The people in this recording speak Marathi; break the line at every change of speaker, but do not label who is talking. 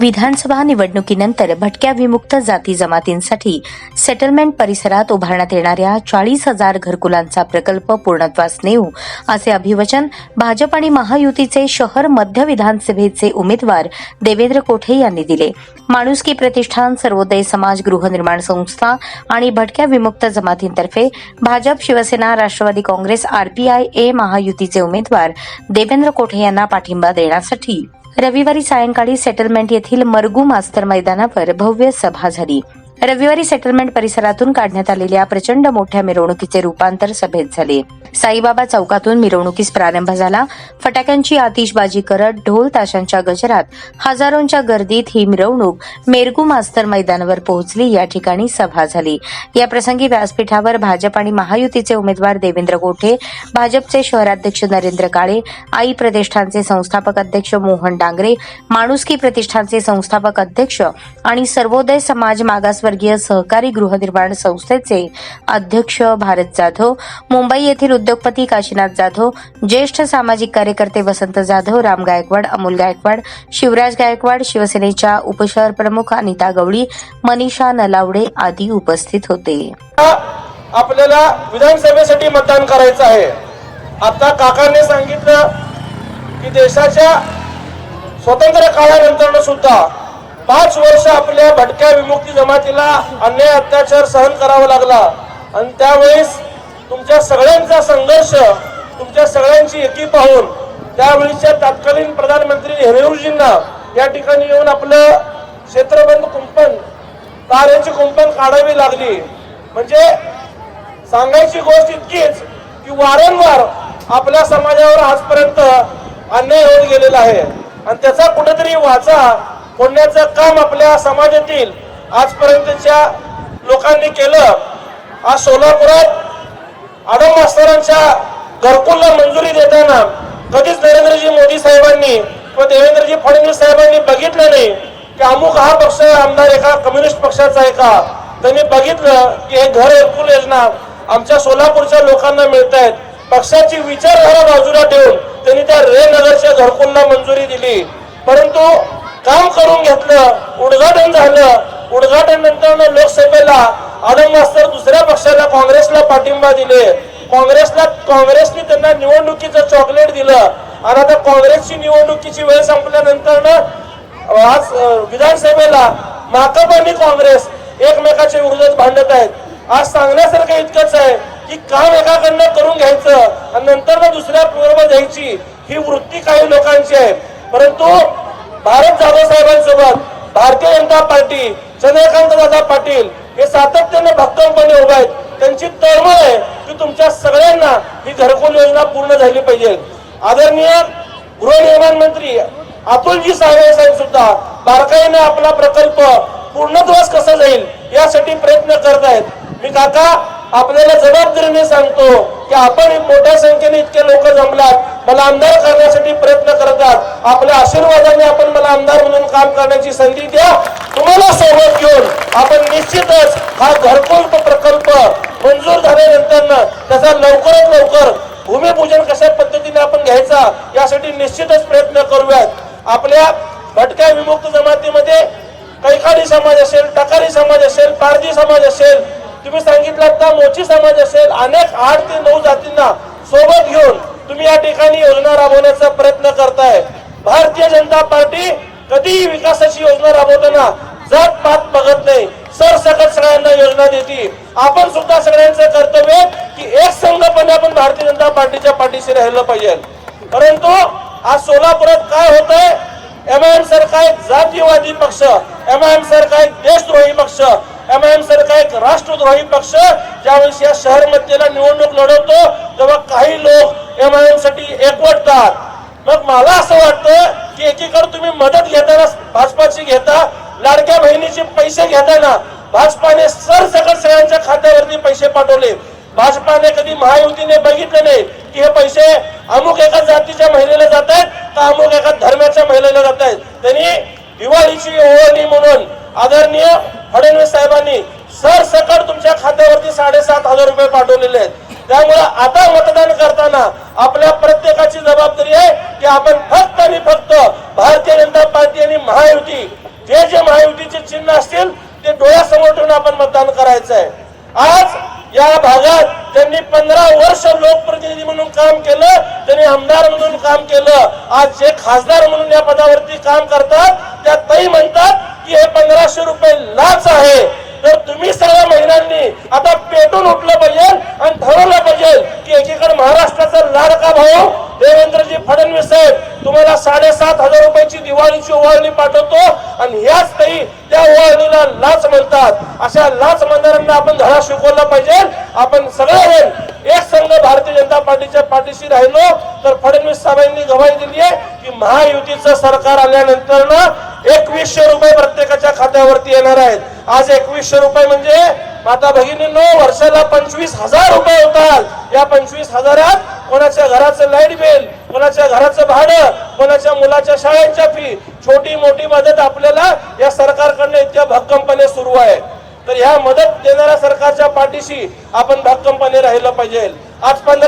विधानसभा निवडणुकीनंतर भटक्या विमुक्त जाती जमातींसाठी सेटलमेंट परिसरात उभारण्यात येणाऱ्या चाळीस हजार घरकुलांचा प्रकल्प पूर्णत्वास नेऊ असे अभिवचन भाजप आणि महायुतीचे शहर मध्य विधानसभेचे उमेदवार देवेंद्र कोठे यांनी दिले. माणुसकी प्रतिष्ठान सर्वोदय समाज गृहनिर्माण संस्था आणि भटक्या विमुक्त जमातींतर्फे Bhajap Shivsena Rashtravadi Congress RPI A महायुतीचे उमेदवार देवेंद्र कोठे यांना पाठिंबा देण्यासाठी रविवारी सायंकाळी सेटलमेंट येथील मरगू मास्तर मैदानावर भव्य सभा झाली. रविवारी सेटलमेंट परिसरातून काढण्यात आलेल्या प्रचंड मोठ्या मिरवणुकीचे रूपांतर सभेत झाले. साईबाबा चौकातून मिरवणुकीस प्रारंभ झाला. फटाक्यांची आतिषबाजी करत ढोल ताशांच्या गजरात हजारोंच्या गर्दीत ही मिरवणूक मेरगू मास्तर मैदानावर पोहोचली या ठिकाणी सभा झाली. या प्रसंगी व्यासपीठावर भाजप आणि महायुतीचे उमेदवार देवेंद्र गोठे भाजपचे शहराध्यक्ष नरेंद्र काळे आई प्रतिष्ठानचे संस्थापक अध्यक्ष मोहन डांगरे माणुसकी प्रतिष्ठानचे संस्थापक अध्यक्ष आणि सर्वोदय समाज मागासवर्गीय सहकारी गृहनिर्माण संस्थेचे अध्यक्ष भारत जाधव मुंबई येथील उद्योगपती काशीनाथ जाधव ज्येष्ठ सामाजिक कार्यकर्ते वसंत जाधव राम गायकवाड अमोल गायकवाड शिवराज गायकवाड शिवसेनेच्या उपशहर प्रमुख अनिता गवळी मनीषा नलावडे आदी उपस्थित होते.
आपल्याला विधानसभेसाठी मतदान करायचं आहे. आता काकांनी सांगितलं की देशाच्या स्वतंत्र काळानंतर सुद्धा पाच वर्ष आपल्या भटक्या विमुक्ती जमातीला अन्याय अत्याचार सहन करावा लागला. आणि त्यावेळेस तुमच्या सगळ्यांचा संघर्ष तुमच्या सगळ्यांची एकी पाहून त्यावेळीच्या तत्कालीन प्रधानमंत्री नेहरूजींना या ठिकाणी येऊन आपलं क्षेत्रबंद कुंपण तारेची कुंपण काढावी लागली. म्हणजे सांगायची गोष्ट इतकीच की वारंवार आपल्या समाजावर आजपर्यंत अन्याय होत गेलेला आहे. आणि त्याचा कुठेतरी वाचा फोडण्याचं काम आपल्या समाजातील आजपर्यंतच्या लोकांनी केलं. आज सोलापुरात आडम मास्तरांच्या घरकुलला मंजुरी देताना कधीच नरेंद्रजी मोदी साहेबांनी किंवा देवेंद्रजी फडणवीस साहेबांनी बघितलं नाही की अमुक हा पक्ष आमदार एका कम्युनिस्ट पक्षाचा आहे का? त्यांनी बघितलं की हे घर घरकुल योजना आमच्या सोलापूरच्या लोकांना मिळत आहेत पक्षाची विचारधारा बाजूला ठेवून त्यांनी त्या रे नगरच्या घरकुलला मंजुरी दिली. परंतु काम करून घेतलं उद्घाटन झालं. उद्घाटन नंतर लोकसभेला आदम मास्तर दुसऱ्या पक्षाला काँग्रेसला पाठिंबा दिले. काँग्रेसला काँग्रेसने त्यांना निवडणुकीचं चॉकलेट दिलं. आणि आता काँग्रेसची निवडणुकीची वेळ संपल्यानंतर आज विधानसभेला माकप आणि काँग्रेस एकमेकाच्या विरोधात भांडत आहेत. आज सांगण्यासारखं इतकंच आहे की काम एकाकडनं करून घ्यायचं आणि नंतर दुसऱ्या पूर्व द्यायची ही वृत्ती काही लोकांची आहे. परंतु भारत जाधव साहेबांसोबत. भारतीय जनता पार्टी चंद्रकांत दादा पाटील हे सातत्याने भक्कमपणे उभे आहेत. त्यांची तळमळ आहे की तुमच्या सगळ्यांना ही घरकुल योजना पूर्ण झाली पाहिजे. आदरणीय गृहनिर्माण मंत्री अतुलजी साहेब साहेब सुद्धा बारकाईने आपला प्रकल्प पूर्णत्वास कसा जाईल यासाठी प्रयत्न करत आहेत. मी काका आपल्याला जबाबदारीने सांगतो की आपण मोठ्या संख्येने इतके लोक जमलात मला आमदार करण्यासाठी प्रयत्न करतात. आपल्या आशीर्वादाने आपण मला आमदार म्हणून काम करण्याची संधी द्या. तुम्हाला सोबत घेऊन आपण निश्चितच हा घरकुल प्रकल्प मंजूर झाल्यानंतर त्याचा लवकरात लवकर भूमिपूजन कशा पद्धतीने आपण घ्यायचा यासाठी निश्चितच प्रयत्न करूयात. आपल्या भटक्या विमुक्त जमातीमध्ये कैकाडी समाज असेल टकारी समाज असेल पारधी समाज असेल तुम्ही सांगितलं आता मोची समाज असेल अनेक आठ ते नऊ जातींना सोबत घेऊन तुम्ही या ठिकाणी योजना राबवण्याचा प्रयत्न करताय. भारतीय जनता पार्टी कधीही विकासाची योजना राबवताना जात पात बघत नाही. सरसकट सगळ्यांना योजना देते आपण सुद्धा सगळ्यांचं कर्तव्य की एक संघपणे आपण भारतीय जनता पार्टीच्या पाठीशी राहिलं पाहिजे. परंतु आज सोलापुरात काय होतंय? एम सरकार एक जातीवादी पक्ष एमआयएम सरकार एक देशद्रोही पक्ष. एमआयएम सारखा एक राष्ट्रद्रोही पक्ष ज्यावेळेस या शहर मध्येला निवडणूक लढवतो तेव्हा काही लोक एमआयएमसाठी एकवटतात. मग मला असं वाटतं की एकीकडे तुम्ही मदत घेताना भाजपाची घेता लाडक्या बहिणीचे पैसे घेताना भाजपाने सरसकट सगळ्यांच्या खात्यावरती पैसे पाठवले. भाजपाने कधी महायुतीने बघितलं नाही की हे पैसे अमुक एका जातीच्या महिलेला जात आहेत तर अमुक एका धर्माच्या महिलेला जात आहेत. त्यांनी दिवाळीची ओळणी म्हणून आदरणीय फडणवीस साहेबांनी सरसकट तुमच्या खात्यावरती साडेसात हजार रुपये पाठवलेले आहेत. त्यामुळे आता मतदान करताना आपल्या प्रत्येकाची जबाबदारी आहे की आपण फक्त आणि फक्त भारतीय जनता पार्टी आणि महायुती जे जे महायुतीचे चिन्ह असतील ते डोळ्यासमोर ठेवून आपण मतदान करायचं आहे. आज या भागात त्यांनी पंधरा वर्ष लोकप्रतिनिधी म्हणून काम केलं त्यांनी आमदार म्हणून काम केलं आज जे खासदार म्हणून या पदावरती काम करतात त्या ताई म्हणतात की हे पंधराशे रुपये लाच आहे. तर तुम्ही सगळ्या महिलांनी आता पेटून उठलं पाहिजे आणि ठरवलं पाहिजे की एकीकडे महाराष्ट्राचा लाडका भाऊ देवेंद्रजी फडणवीस साहेब तुम्हाला साडेसात हजार रुपयाची दिवाळीची ओवाळणी पाठवतो आणि ह्याच काही त्या ओवाळणीला लाच म्हणतात. अशा लाच म्हणणाऱ्यांना आपण धडा शिकवला पाहिजे. आपण सगळेजण एक संघ भारतीय जनता पार्टीच्या पाठीशी राहिलो. तर फडणवीस साहेबांनी गवाही दिली आहे की महायुतीचं सरकार आल्यानंतर ना एकवीसशे रुपये प्रत्येकाच्या खात्यावरती येणार आहेत. आज एकवीसशे रुपये म्हणजे माता भगिनींनो वर्षाला पंचवीस हजार रुपये होतात. या पंचवीस हजारात कोणाच्या घराचं लाइट बिल कोणाच्या घराचं भाडं कोणाच्या मुलाच्या शाळेच्या फी छोटी मोठी मदत आपल्याला या सरकारकडनं इतक्या भक्कमपणे सुरू आहे. तर ह्या मदत देणाऱ्या सरकारच्या पाठीशी आपण भक्कमपणे राहिलं पाहिजे. आज पंधरा